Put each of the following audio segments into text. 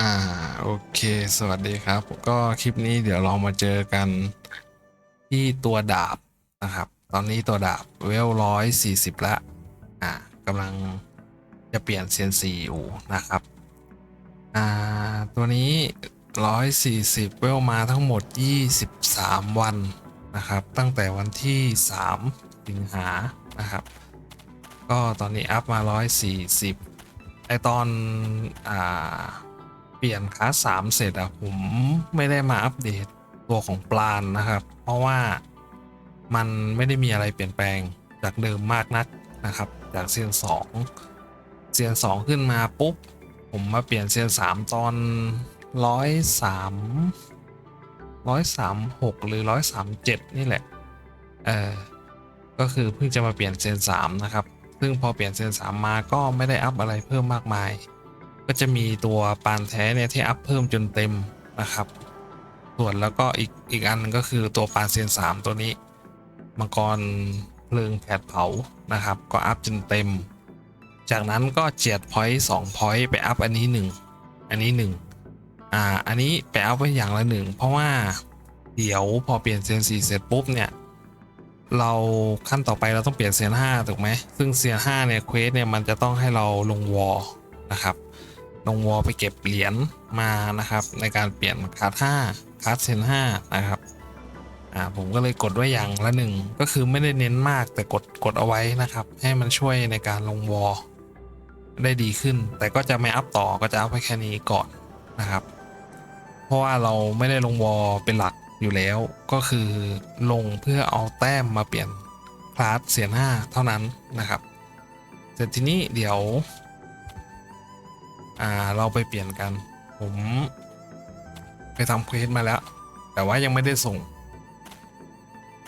อ่าโอเค สวัสดีครับ ก็คลิปนี้เดี๋ยวเรามาเจอกันที่ตัวดาบนะครับ ตอนนี้ตัวดาบเวลร้อยสี่สิบละอ่ากำลังจะเปลี่ยนเซียนซีอยู่นะครับอ่าตัวนี้ร้อยสี่สิบเวลมาทั้งหมดยี่สิบสามวันนะครับ ตั้งแต่วันที่สามสิงหานะครับ ก็ตอนนี้อัพมาร้อยสี่สิบไอตอนอ่า เปลี่ยนคลาสสามเสร็จอะผมไม่ได้มาอัปเดตตัวของปลานนะครับ เพราะว่ามันไม่ได้มีอะไรเปลี่ยนแปลงจากเดิมมากนักนะครับ จากเซียน2เซียน2ขึ้นมาปุ๊บ ผมมาเปลี่ยนเซียน3ตอนร้อยสามร้อยสามหกหรือร้อยสามเจ็ดนี่แหละ เออก็คือเพิ่งจะมาเปลี่ยนเซียน3นะครับ ซึ่งพอเปลี่ยนเซียน3มาก็ไม่ได้อัพอะไรเพิ่มมากมาย ก็จะมีตัวปานแท้เนี่ยที่อัพเพิ่มจนเต็มนะครับ ส่วนแล้วก็อีกอีกอันก็คือตัวปานเซียนสามตัวนี้มังกรเพลิงแผดเผานะครับ ก็อัพจนเต็ม จากนั้นก็เจียดพอยต์สองพอยต์ไปอัพอันนี้หนึ่งอันนี้หนึ่งอ่า อันนี้ไปอัพไว้อย่างละหนึ่งเพราะว่าเดี๋ยวพอเปลี่ยนเซียนสี่เสร็จปุ๊บเนี่ยเราขั้นต่อไปเราต้องเปลี่ยนเซียนห้าถูกไหม ซึ่งเซียนห้าเนี่ยเควสเนี่ยมันจะต้องให้เราลงวอลนะครับ ลงวอลไปเก็บเหรียญมานะครับ ในการเปลี่ยนคาร์ด5คาร์ดเซน5นะครับอ่าผมก็เลยกดไว้อย่างละหนึ่งก็คือไม่ได้เน้นมากแต่กดกดเอาไว้นะครับ ให้มันช่วยในการลงวอลได้ดีขึ้น แต่ก็จะไม่อัพต่อก็จะอัพไว้แค่นี้ก่อนนะครับ เพราะว่าเราไม่ได้ลงวอลเป็นหลักอยู่แล้ว ก็คือลงเพื่อเอาแต้มมาเปลี่ยนคลาสเสียน5เท่านั้นนะครับเสร็จทีนี้เดี๋ยว อ่าเราไปเปลี่ยนกัน ผมไปทำเควสมาแล้ว แต่ว่ายังไม่ได้ส่ง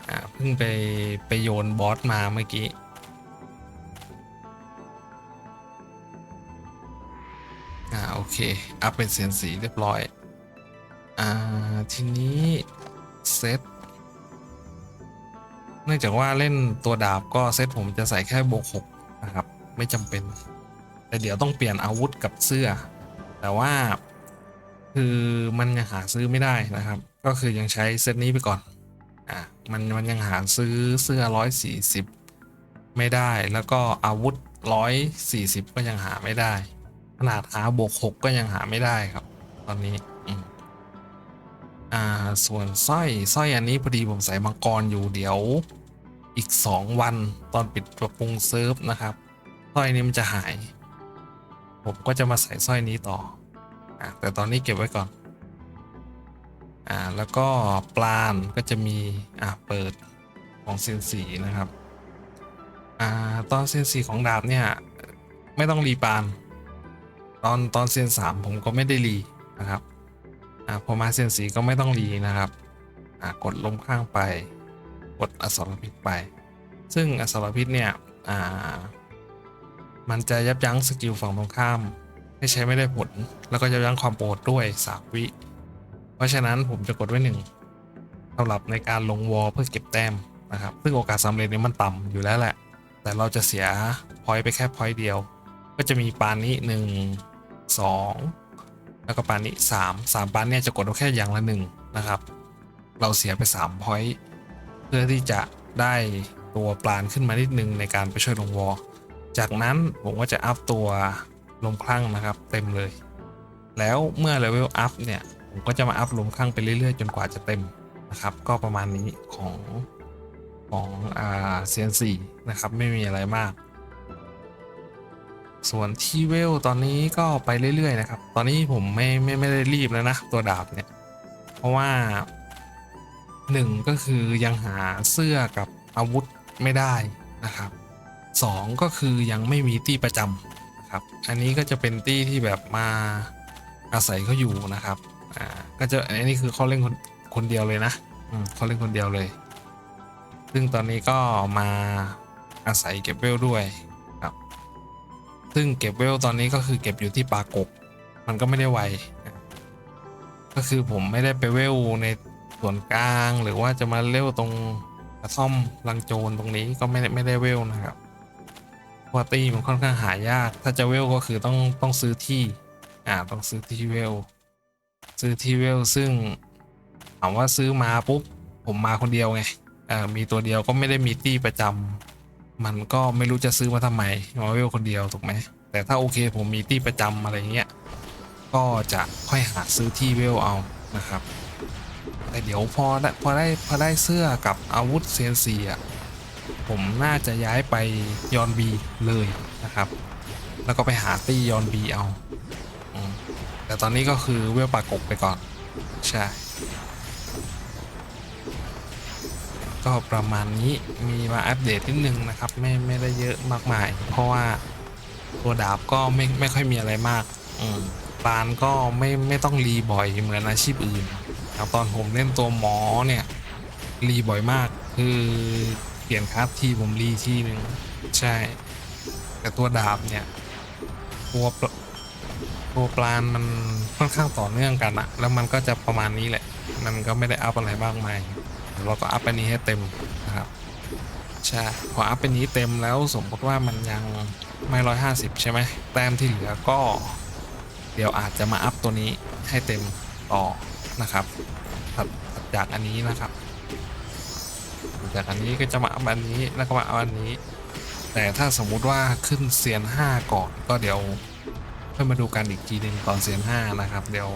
อ่าเพิ่งไปไปโยนบอสมาเมื่อกี้อ่าโอเค อัพเป็นเสียนสีเรียบร้อย อ่า ทีนี้ เซตเนื่องจากว่าเล่นตัวดาบก็เซตผมจะใส่แค่บวกหกนะครับ ไม่จำเป็น แต่เดี๋ยวต้องเปลี่ยนอาวุธกับเสื้อ แต่ว่าคือมันยังหาซื้อไม่ได้นะครับ ก็คือยังใช้เซตนี้ไปก่อนอะมันมันยังหาซื้อเสื้อ 140 ไม่ได้ แล้วก็อาวุธ 140 ก็ยังหาไม่ได้ ขนาดหาบวก6ก็ยังหาไม่ได้ครับ ตอนนี้อ่าส่วนสร้อยสร้อยอันนี้พอดีผมใส่มังกรอยู่เดี๋ยวอีก 2 วันตอนปิดปรับปรุงเซิร์ฟนะครับสร้อยนี้มันจะหาย ผมก็จะมาใส่สร้อยนี้ต่ออะแต่ตอนนี้เก็บไว้ก่อนอ่าแล้วก็ปลานก็จะมีอะเปิดของเซนสีนะครับอ่าตอนเซนสีของดาบเนี่ยไม่ต้องรีปาน ตอนตอนเซนสามผมก็ไม่ได้รีนะครับอ่าพอมาเซนสีก็ไม่ต้องรีนะครับอ่ากดลมข้างไป กดอสรพิษไป ซึ่งอสรพิษเนี่ยอ่า มันจะยับยั้งสกิลฝั่งตรงข้ามให้ใช้ไม่ได้ผล แล้วก็ยับยั้งความโปรดด้วยสามวิ เพราะฉะนั้นผมจะกดไว้หนึ่งสำหรับในการลงวอลเพื่อเก็บแต้มนะครับ ซึ่งโอกาสสำเร็จนี้มันต่ำอยู่แล้วแหละ แต่เราจะเสียพอยต์ไปแค่พอยต์เดียว ก็จะมีปานนี้หนึ่งสองแล้วก็ปานนี้สามสามปานเนี่ยจะกดเอาแค่อย่างละหนึ่งนะครับ เราเสียไปสามพอยต์เพื่อที่จะได้ตัวปลานขึ้นมานิดนึงในการไปช่วยลงวอล จากนั้นผมก็จะอัพตัวลมคลั่งนะครับ เต็มเลย แล้วเมื่อเลเวลอัพเนี่ย ผมก็จะมาอัพลมคลั่งไปเรื่อยๆ จนกว่าจะเต็มนะครับ ก็ประมาณนี้ของของอ่าเซียนสี่นะครับ ไม่มีอะไรมาก ส่วนที่เวลตอนนี้ก็ไปเรื่อยๆนะครับ ตอนนี้ผมไม่ไม่ไม่ได้รีบแล้วนะ ตัวดาบเนี่ย เพราะว่าหนึ่งก็คือยังหาเสื้อกับอาวุธไม่ได้นะครับ สองก็คือยังไม่มีตี้ประจำนะครับ อันนี้ก็จะเป็นตี้ที่แบบมาอาศัยเขาอยู่นะครับ อ่า ก็จะอันนี้คือเขาเล่นคนคนเดียวเลยนะอืมเขาเล่นคนเดียวเลย ซึ่งตอนนี้ก็มาอาศัยเก็บเวลด้วยครับ ซึ่งเก็บเวลตอนนี้ก็คือเก็บอยู่ที่ปากกมันก็ไม่ได้ไว ก็คือผมไม่ได้ไปเวลในส่วนกลางหรือว่าจะมาเวลตรงกระท่อมลังโจรตรงนี้ก็ไม่ได้ไม่ได้เวลนะครับ พราะว่าตี้มันค่อนข้างหายาก ถ้าจะเวลก็คือต้องต้องซื้อที่อ่าต้องซื้อที่เวล ซื้อที่เวลซึ่งถามว่าซื้อมาปุ๊บผมมาคนเดียวไงเอ่อมีตัวเดียวก็ไม่ได้มีตี้ประจำมันก็ไม่รู้จะซื้อมาทำไมมาเวลคนเดียวถูกไหมแต่ถ้าโอเคผมมีตี้ประจำอะไรเงี้ยก็จะค่อยหาซื้อที่เวลเอานะครับแต่เดี๋ยวพอได้พอได้พอได้เสื้อกับอาวุธเซียนซีอะ ผมน่าจะย้ายไปยอนบีเลยนะครับ แล้วก็ไปหาตี้ยอนบีเอาอแต่ตอนนี้ก็คือเวลปากกบไปก่อน ใช่ ก็ประมาณนี้มีมาอัปเดตนิดนึงนะครับ ไม่ไม่ได้เยอะมากมาย เพราะว่าตัวดาบก็ไม่ไม่ค่อยมีอะไรมาก อืมปานก็ไม่ไม่ต้องรีบ่อยเหมือนอาชีพอื่นครับตอนผมเล่นตัวหมอเนี่ยรีบ่อยมากคือ เปลี่ยนคลาสที่ผมรีที่หนึ่งใช่ แต่ตัวดาบเนี่ย ตัวตัวปลานมันค่อนข้างต่อเนื่องกันอะแล้วมันก็จะประมาณนี้แหละ มันก็ไม่ได้อัพอะไรมากมายเดี๋ยวเราก็อัพอันนี้ให้เต็มนะครับใช่พออัพอันนี้เต็มแล้วสมมติว่ามันยังไม่ร้อยห้าสิบใช่ไหมแต้มที่เหลือก็ เดี๋ยวอาจจะมาอัพตัวนี้ให้เต็มต่อนะครับถัดจากอันนี้นะครับ จากอันนี้ก็จะมาอัพอันนี้แล้วก็มาเอาอันนี้ แต่ถ้าสมมุติว่าขึ้นเซียนห้าก่อนก็เดี๋ยวค่อยมาดูกันอีกทีหนึ่งตอนเซียนห้านะครับ เดี๋ยว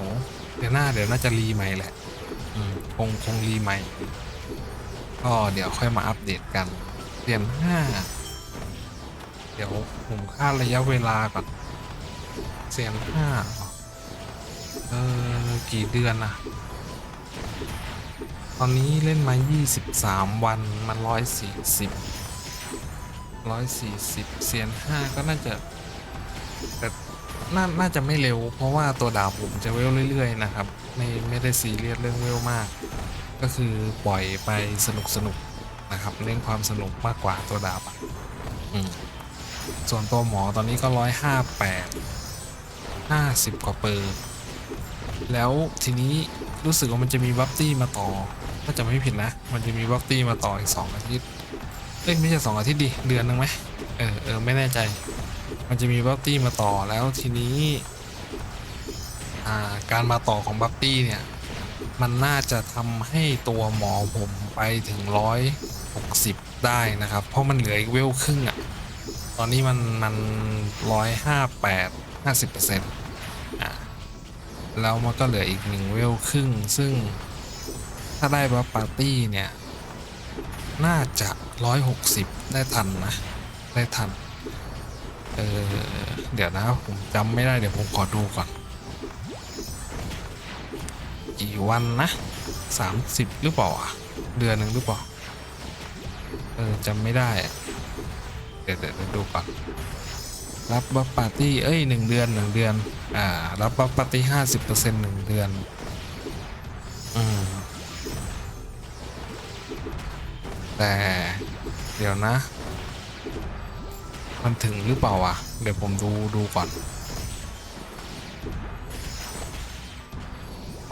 เดี๋ยวหน้าเดี๋ยวน่าจะรีใหม่แหละคงคงรีใหม่ ก็เดี๋ยวค่อยมาอัปเดตกันเซียนห้าเดี๋ยวผมค่าระยะเวลาก่อนเซียนห้าเออกี่เดือนอะ ตอนนี้เล่นมา 23 วัน มัน 140ร้อยสี่สิบเซียนห้าก็น่าจะแต่น่าน่าจะไม่เร็ว เพราะว่าตัวดาบผมจะเวลเรื่อย ๆ นะครับ ไม่ไม่ได้ซีเรียสเรื่องเวลมาก ก็คือปล่อยไปสนุกสนุกๆนะครับเล่นความสนุกมากกว่าตัวดาบอืมส่วนตัวหมอตอนนี้ก็ร้อยห้าแปดห้าสิบกว่าเปอร์ แล้วทีนี้รู้สึกว่ามันจะมีบัฟตี้มาต่อ ถ้าจะไม่ผิดนะ มันจะมีบัฟตี้มาต่ออีกสองอาทิตย์เอ้ยไม่ใช่สองอาทิตย์ดิเดือนนึ่งไหมเออเออไม่แน่ใจ มันจะมีบัฟตี้มาต่อแล้วทีนี้อ่าการมาต่อของบัฟตี้เนี่ยมันน่าจะทำให้ตัวหมอผมไปถึงร้อยหกสิบได้นะครับ เพราะมันเหลืออีกเวลครึ่งอะ่ะตอนนี้มันมันร้อยห้าแปดห้าสิบเปอร์เซ็นต์อ่าแล้วมันก็เหลืออีกหนึ่งเวลครึ่งซึ่ง ถ้าได้บัฟปาร์ตี้เนี่ย น่าจะร้อยหกสิบได้ทันนะ ได้ทัน เออ เดี๋ยวนะ ผมจำไม่ได้เดี๋ยวผมขอดูก่อน กี่วันนะสามสิบหรือเปล่าอะเดือนหนึ่งหรือเปล่า เออจำไม่ได้อะเดี๋ยวเดี๋ยวเดี๋ยวดูก่อนรับบัฟปาร์ตี้ เอ้ยหนึ่งเดือนหนึ่งเดือน อ่า รับบัฟปาร์ตี้ห้าสิบเปอร์เซ็นต์หนึ่งเดือน แต่เดี๋ยวนะ มันถึงหรือเปล่าวะ เดี๋ยวผมดูดูก่อน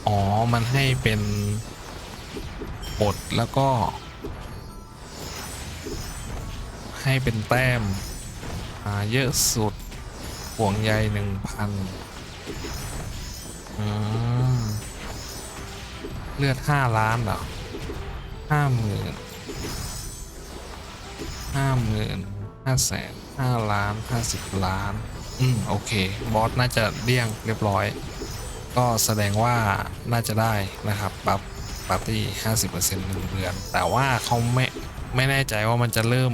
อ๋อ มันให้เป็นบทแล้วก็ ให้เป็นแต้มอ่าเยอะสุดห่วงใยหนึ่งพันเลือดห้าล้านเหรอห้าหมื่น ห้าหมื่นห้าแสนห้าล้านห้าสิบล้าน อืม โอเค บอสน่าจะเลี่ยงเรียบร้อย ก็แสดงว่าน่าจะได้นะครับบัฟปาร์ตี้ห้าสิบเปอร์เซ็นต์หนึ่งเดือน แต่ว่าเขาไม่ไม่แน่ใจว่ามันจะเริ่ม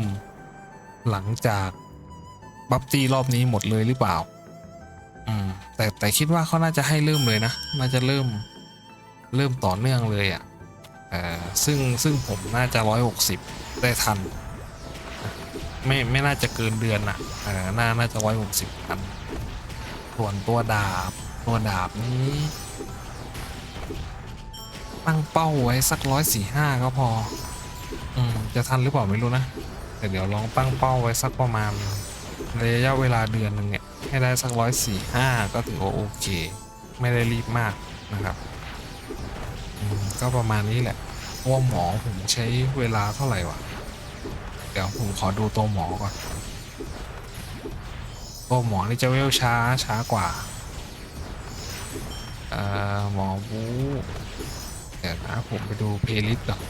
หลังจากบัฟตี้รอบนี้หมดเลยหรือเปล่า อืม แต่แต่คิดว่าเขาน่าจะให้เริ่มเลยนะ น่าจะเริ่มเริ่มต่อเนื่องเลยอะ่ะ เอ่อ ซึ่งซึ่งผมน่าจะร้อยหกสิบได้ทัน ไม่ไม่น่าจะเกินเดือนอะเออน่าน่าจะร้อยหกสิบพันส่วนตัวดาบ ตัวดาบนี้ ตั้งเป้าไว้สักร้อยสี่ห้าก็พอ อืม จะทันหรือเปล่าไม่รู้นะ แต่เดี๋ยวลองตั้งเป้าไว้สักประมาณระยะเวลาเดือนหนึ่งเนี่ย ให้ได้สักร้อยสี่ห้าก็ถือว่าโอเค ไม่ได้รีบมากนะครับอืมก็ประมาณนี้แหละว่าหมอผมใช้เวลาเท่าไหร่วะ ดี๋ยวผมขอดูตัวหมอก่อน ตัวหมอนี่จะเวลช้าช้ากว่า เอ่อหมอบูเดี๋ยวนะผมไปดูเพลย์ลิสต์ก่อน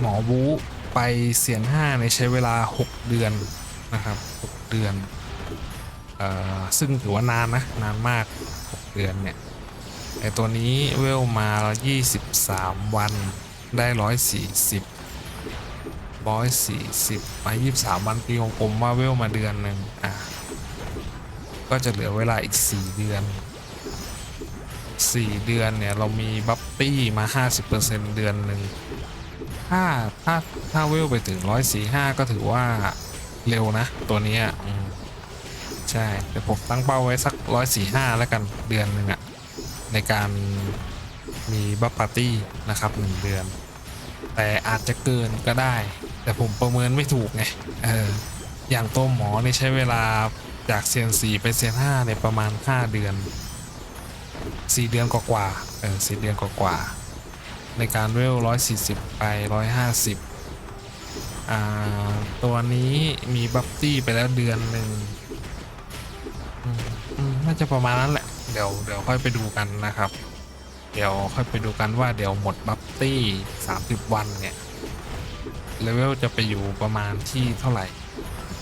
หมอบูไปเสียนห้าในใช้เวลา 6 เดือนนะครับ 6 เดือน เอ่อ ซึ่งถือว่านานนะ นานมาก เดือนเนี่ยไอตัวนี้เวลมา 23 วันได้ 140ร้อยสี่สิบมายี่สามวันปีของผมว่าเวลมาเดือนหนึ่งอะก็จะเหลือเวลาอีกสี่เดือนสี่เดือนเนี่ย เรามีบัฟตี้มาห้าสิบเดือนหนึ่งถ้าถ้าถ้าเวลไปถึงร้อยสี่ห้าก็ถือว่าเร็วนะ ตัวนี้ ยอืมใช่แต่ผมตั้งเป้าไว้สักร้อยสี่ห้าแล้วกันเดือนหนึ่งอะในการมีบัฟปาร์ตี้นะครับหนึ่งเดือน แต่อาจจะเกินก็ได้ แต่ผมประเมินไม่ถูกไงเอออย่างตัวหมอนี่ใช้เวลาจากเซียนสี่ไปเซียนห้าเนี่ยประมาณ5เดือน4เดือนกว่าๆเออสี่เดือนกว่าๆในการเวลร้อยสี่สิบไปร้อยห้าสิบอ่าตัวนี้มีบัฟตี้ไปแล้วเดือนหนึ่ง อืมน่าจะประมาณนั้นแหละ เดี๋ยวเดี๋ยวค่อยไปดูกันนะครับ เดี๋ยวค่อยไปดูกันว่าเดี๋ยวหมดบัฟตี้30วันเนี่ยเลเวลจะไปอยู่ประมาณที่เท่าไหร่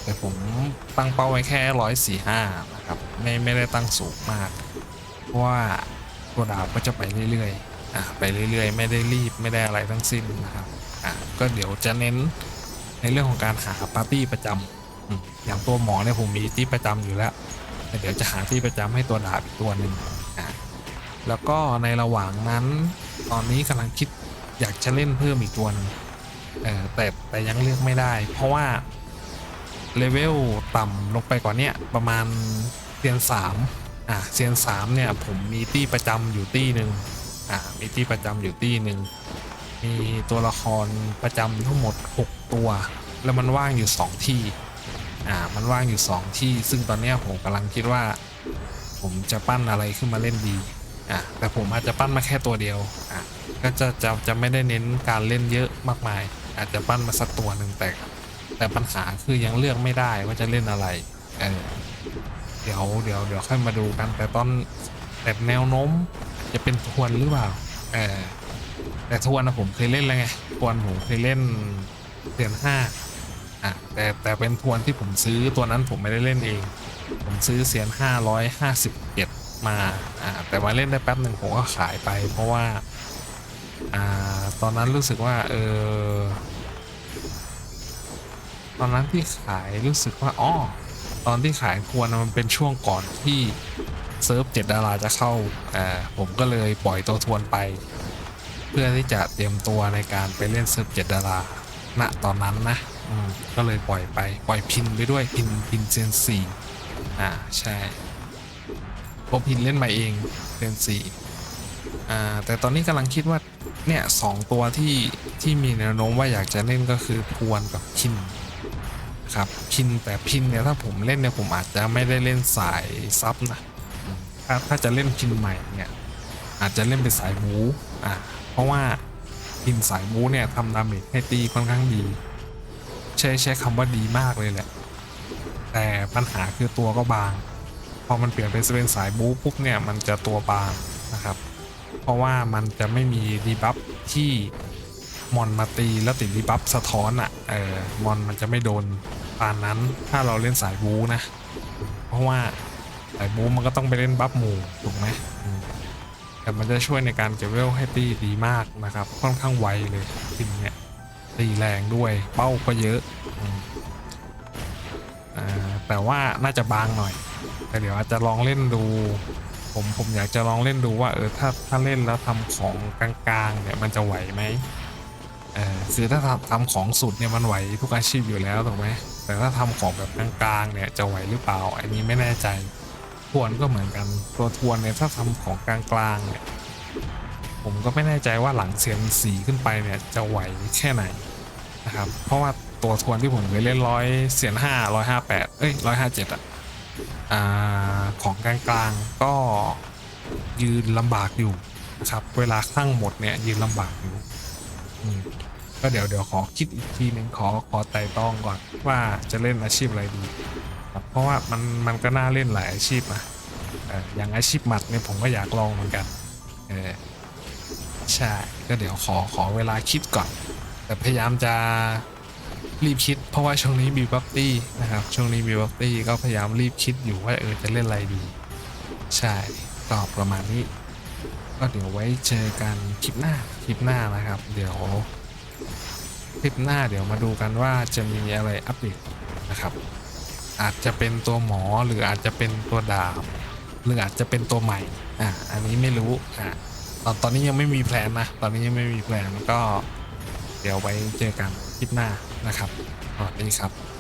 แต่ผมตั้งเป้าไว้แค่ร้อยสี่ห้านะครับไม่ไม่ได้ตั้งสูงมาก เพราะว่าตัวดาวก็จะไปเรื่อยๆอะไปเรื่อยๆ ไม่ได้รีบไม่ได้อะไรทั้งสิ้นนะครับอะก็เดี๋ยวจะเน้นในเรื่องของการหาปาร์ตี้ประจำอืมอย่างตัวหมอเนี่ยผมมีที่ประจำอยู่แล้ว เดี๋ยวจะหาที่ประจำให้ตัวดาบอีกตัวหนึ่งอะแล้วก็ในระหว่างนั้น ตอนนี้กำลังคิดอยากจะเล่นเพิ่มอีกตัวนึงเออแต่แต่ยังเลือกไม่ได้ เพราะว่าเลเวลต่ำลงไปกว่านี้ประมาณเซียนสามอะเซียนสามเนี่ยผมมีตี้ประจำอยู่ตี้หนึ่งอะมีตี้ประจำอยู่ตี้หนึ่งมีตัวละครประจำทั้งหมด 6 ตัว แล้วมันว่างอยู่ 2 ที่ อ่ามันว่างอยู่ 2 ที่ ซึ่งตอนเนี้ยผมกำลังคิดว่า ผมจะปั้นอะไรขึ้นมาเล่นดีอะแต่ผมอาจจะปั้นมาแค่ตัวเดียวอะก็จะจะจะไม่ได้เน้นการเล่นเยอะมากมาย อาจจะปั้นมาสักตัวหนึ่งแต่ แต่ปัญหาคือยังเลือกไม่ได้ว่าจะเล่นอะไรเออเดี๋ยวเดี๋ยวเดี๋ยวค่อยมาดูกันแต่ตอนแต่แนวโน้มจะเป็นทวนหรือเปล่าเออแต่ทวนนะผมเคยเล่นแล้วไงทวนผมเคยเล่นเดือนห้า อะแต่แต่เป็นทวนที่ผมซื้อตัวนั้นผมไม่ได้เล่นเอง ผมซื้อเสียนห้าร้อยห้าสิบเอ็ดมาอ่าแต่ว่าเล่นได้แป๊บหนึ่งผมก็ขายไป เพราะว่าอ่าตอนนั้นรู้สึกว่าเออตอนนั้นที่ขายรู้สึกว่าอ๋อตอนที่ขายควรมันเป็นช่วงก่อนที่เซิร์ฟเจ็ดดาราจะเข้าอ่าผมก็เลยปล่อยตัวทวนไป เพื่อที่จะเตรียมตัวในการไปเล่นเซิร์ฟเจ็ดดาราณตอนนั้นนะ ก็เลยปล่อยไปปล่อยพินไปด้วยพินพินเซนสี่อ่าใช่เพราะพินเล่นมาเองเป็นสี่อ่าแต่ตอนนี้กำลังคิดว่าเนี่ยสองตัวที่ที่มีแนวโน้มว่าอยากจะเล่นก็คือพวนกับพินครับพินแต่พินเนี่ยถ้าผมเล่นเนี่ยผมอาจจะไม่ได้เล่นสายซับนะถ้าถ้าจะเล่นพินใหม่เนี่ยอาจจะเล่นเป็นสายบูอ่าเพราะว่าพินสายบูเนี่ยทำดาเมจให้ตีค่อนข้างดี ใช้ใช้คำว่าดีมากเลยแหละ แต่ปัญหาคือตัวก็บาง พอมันเปลี่ยนเป็นเป็นสายบู๊ปุ๊บเนี่ยมันจะตัวบางนะครับ เพราะว่ามันจะไม่มีดีบัฟที่มอนมาตีแล้วติดดีบัฟสะท้อนอะ่ะเออมอนมันจะไม่โดนปานนั้นถ้าเราเล่นสายบู๊นะ เพราะว่าสายบู๊มันก็ต้องไปเล่นบัฟหมู่ถูกไหมแต่มันจะช่วยในการเก็บเวลให้ตีดีมากนะครับ ค่อนข้างไวเลยทีเนี่ย ตีแรงด้วยเป้าก็เยอะอ่าแต่ว่าน่าจะบางหน่อย แต่เดี๋ยวอาจจะลองเล่นดู ผมผมอยากจะลองเล่นดูว่าเออถ้าถ้าเล่นแล้วทำของกลางๆเนี่ยมันจะไหวไหมเออคือถ้าทำทำของสุดเนี่ยมันไหวทุกอาชีพอยู่แล้วถูกไหมแต่ถ้าทำของแบบกลางๆเนี่ยจะไหวหรือเปล่า อันนี้ไม่แน่ใจทวนก็เหมือนกันตัวทวนเนี่ยถ้าทำของกลางๆเนี่ย ผมก็ไม่แน่ใจว่าหลังเซียนสีขึ้นไปเนี่ยจะไหวแค่ไหนนะครับ เพราะว่าตัวทวนที่ผมเคยเล่นร้อยเซียนห้าร้อยห้าแปดเอ้ยร้อยห้าเจ็ดอะอ่าของกลางๆก็ยืนลำบากอยู่ครับ เวลาข้างหมดเนี่ยยืนลำบากอยู่ก็เดี๋ยวเดี๋ยวขอคิดอีกทีหนึ่งขอขอไต่ตองก่อนว่าจะเล่นอาชีพอะไรดีครับเพราะว่ามันมันก็น่าเล่นหลายอาชีพนะอออย่างอาชีพหมัดเนี่ยผมก็อยากลองเหมือนกัน เออ ใช่ ก็เดี๋ยวขอขอเวลาคิดก่อน แต่พยายามจะรีบคิด เพราะว่าช่วงนี้มีบัฟตี้นะครับ ช่วงนี้มีบัฟตี้ก็พยายามรีบคิดอยู่ว่าเออจะเล่นอะไรดี ใช่ก็ประมาณนี้ ก็เดี๋ยวไว้เจอกันคลิปหน้าคลิปหน้านะครับ เดี๋ยวคลิปหน้าเดี๋ยวมาดูกันว่าจะมีอะไรอัปเดตนะครับ อาจจะเป็นตัวหมอหรืออาจจะเป็นตัวดาบหรืออาจจะเป็นตัวใหม่อะอันนี้ไม่รู้อะ ตอนนี้ยังไม่มีแพลนนะ ตอนนี้ยังไม่มีแพลนก็ เดี๋ยวไว้เจอกันคลิปหน้านะครับสวัสดีครับ